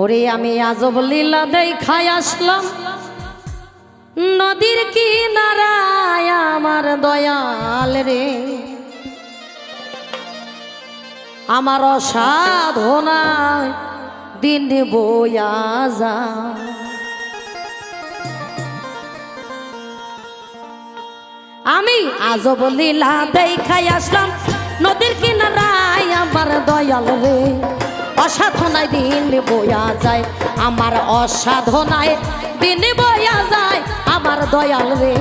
ওরে আমি আজব লীলা দেখাই আসলাম। নদীর কিনারায় আমার দয়াল রে। আমার অসাধনায় দিন বয়া যা। আমি আজব লীলা দেখাই আসলাম। নদীর কিনারায় আমার দয়াল রে। অসাধনায় দিন বয়া যায়। আমার অসাধনায় দিন বয়া যায়। আমার দয়াল রে,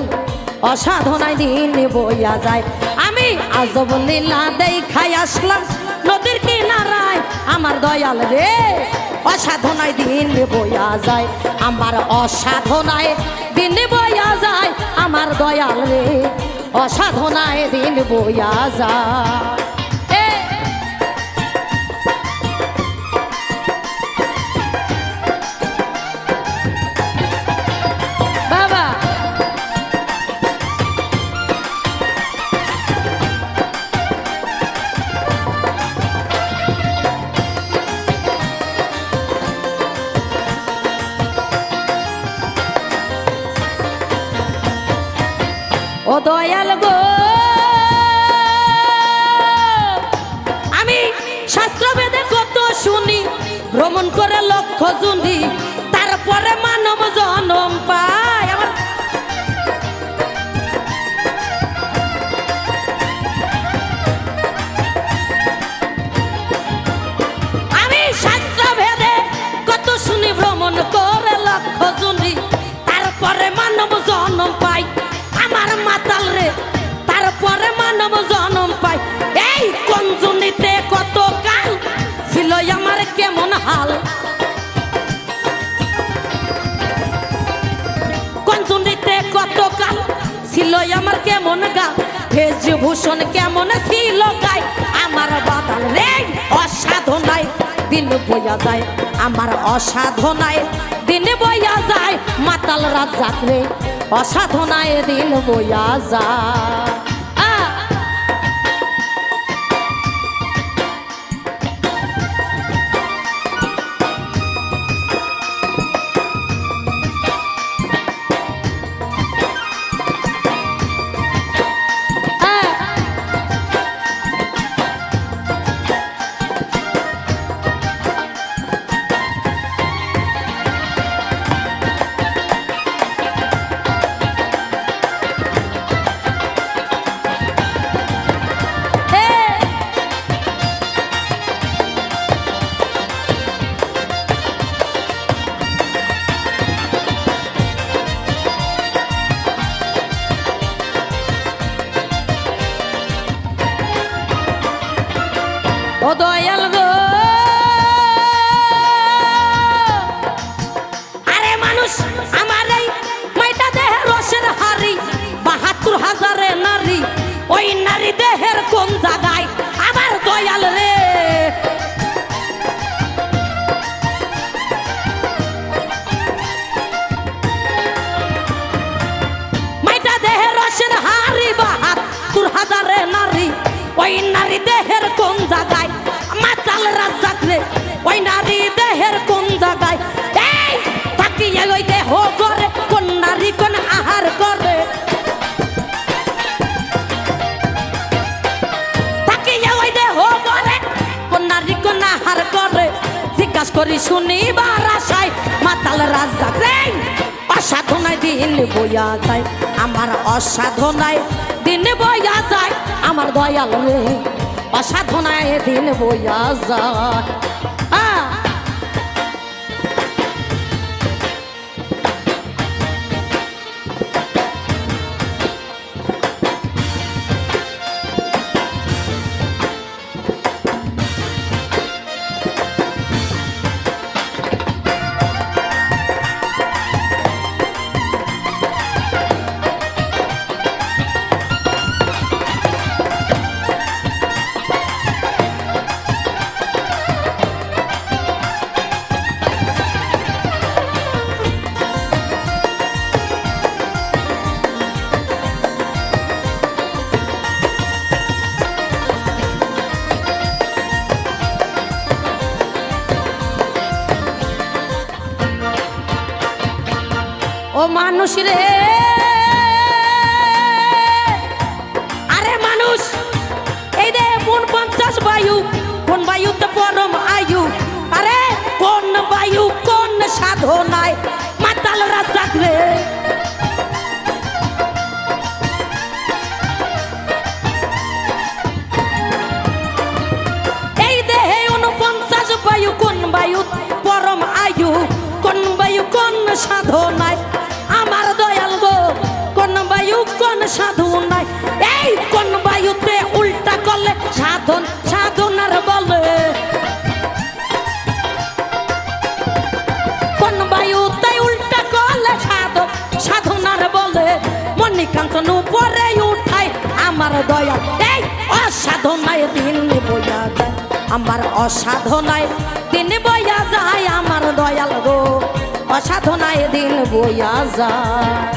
অসাধনায় দিন বয়া যায়। আমি আজব লীলা দেখাই আসলাম নদীর কিনারায়। আমার দয়াল রে, অসাধনায় দিন বয়া যায়। আমার অসাধনায় দিন বয়া যায়। আমার দয়াল রে, অসাধনায় দিন বয়া যায়। দয়াল গো। আমি শাস্ত্র বেদে কত শুনি, ভ্রমণ করে লক্ষ জুনি, তারপরে মানব জনম পায়। ভেজভূষণ কেমন ছিল গাই? আমার বাদাল রে অসাধনায় দিন বইয়া যায়, আমার অসাধনায় দিন বইয়া যায়, মাতাল রাত রে। অসাধনায় দিন বইয়া যায়। কোন জায়গায় আবার দয়াল রে? মাইটা দেহের রসের হারি বাহাত্তর হাজারে নারী, ওই নারী দেহের কোন জায়গায়? মাতাল রাজাক রে, ওই নারী দেহের কোন জায়গায়? করি শুনিবার আশায়, মাতাল রাজাক রে। অসাধনায় দিন বইয়া যায়, আমার অসাধনায় দিন বইয়া যায়, আমার দয়াল রে। অসাধনায় দিন বইয়া যায়। মানুষ রে। আরে মানুষ, এই দে কোন পঞ্চাশ বায়ু, কোন বায়ুতে পরম আয়ু। আরে কোন বায়ু, কোন সাধনায় মাতাল রাজাক রে। এই দেহে বায়ু, কোন বায়ু পরম কোন বায়ু কোন সাধনায় কোন সাধনায় এই কোন বায়ুতে উল্টা করলে সাধন, সাধনার বলে। কোন বায়ুতে উল্টা করলে সাধন, সাধনার বলে। মণিকাঞ্চন উপরে উঠাই আমার দয়া। এই অসাধনায় দিন বইয়া যায়। আমার অসাধনায় দিন বইয়া যায় আমার দয়াল গো। অসাধনায় দিন বইয়া যায়।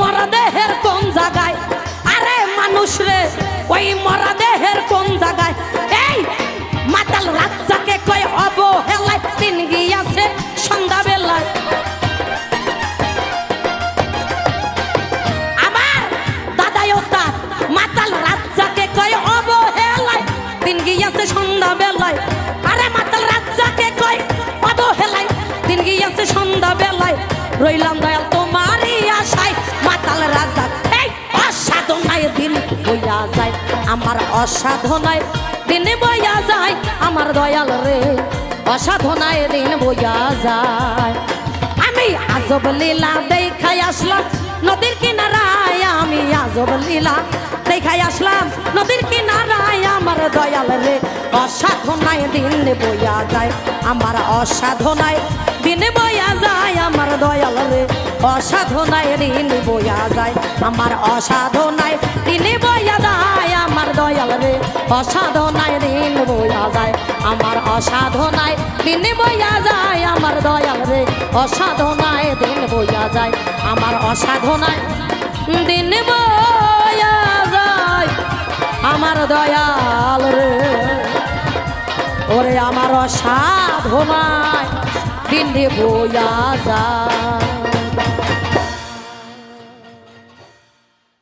মরা দেহের কোন জায়গায়? আরে মানুষ রে, ওই মরা দেহের কোন জায়গায়? এই মাতাল রাজ্জাকে কয় অবহেলায় দিন গিয়াছে সন্ধ্যা বেলায় আমার দাদাই ওস্তাদ, মাতাল রাজ্জাকে কয় অবহেলায় দিন গিয়াছে সন্ধ্যা বেলায় আরে মাতাল রাজ্জাকে কয় অবহেলায় দিন গিয়াছে সন্ধ্যা বেলায় রইলাম দয়াল মাতাল রাজা অসাধনায় দিন বইয়া যায়। আমার অসাধনায় দিন বইয়া যায়। আমার দয়াল রে অসাধনায় দিন বইয়া যায়। আজব লীলা দেখাই আসলাম, নদীর কিনারায় আমি আজব লীলা দেখাই আসলাম, নদীর কিনারায় আমার দয়াল রে। অসাধনায় দিন বইয়া যায়, আমার অসাধনায় দিন বইয়া যায়, আমার দয়াল রে। অসাধনায় দিন বইয়া যায়, আমার অসাধনায় দিন বইয়া যায়, আমার দয়াল রে। অসাধনায় দিন বইয়া যায়, আমার অসাধনায় দিন বইয়া যায়, আমার দয়াল রে। অসাধনায় দিন বইয়া যায়, আমার অসাধনায় দিন বইয়া যায়। আমার দয়াল রে, ওরে আমার অসাধনায় দিন বইয়া যায়।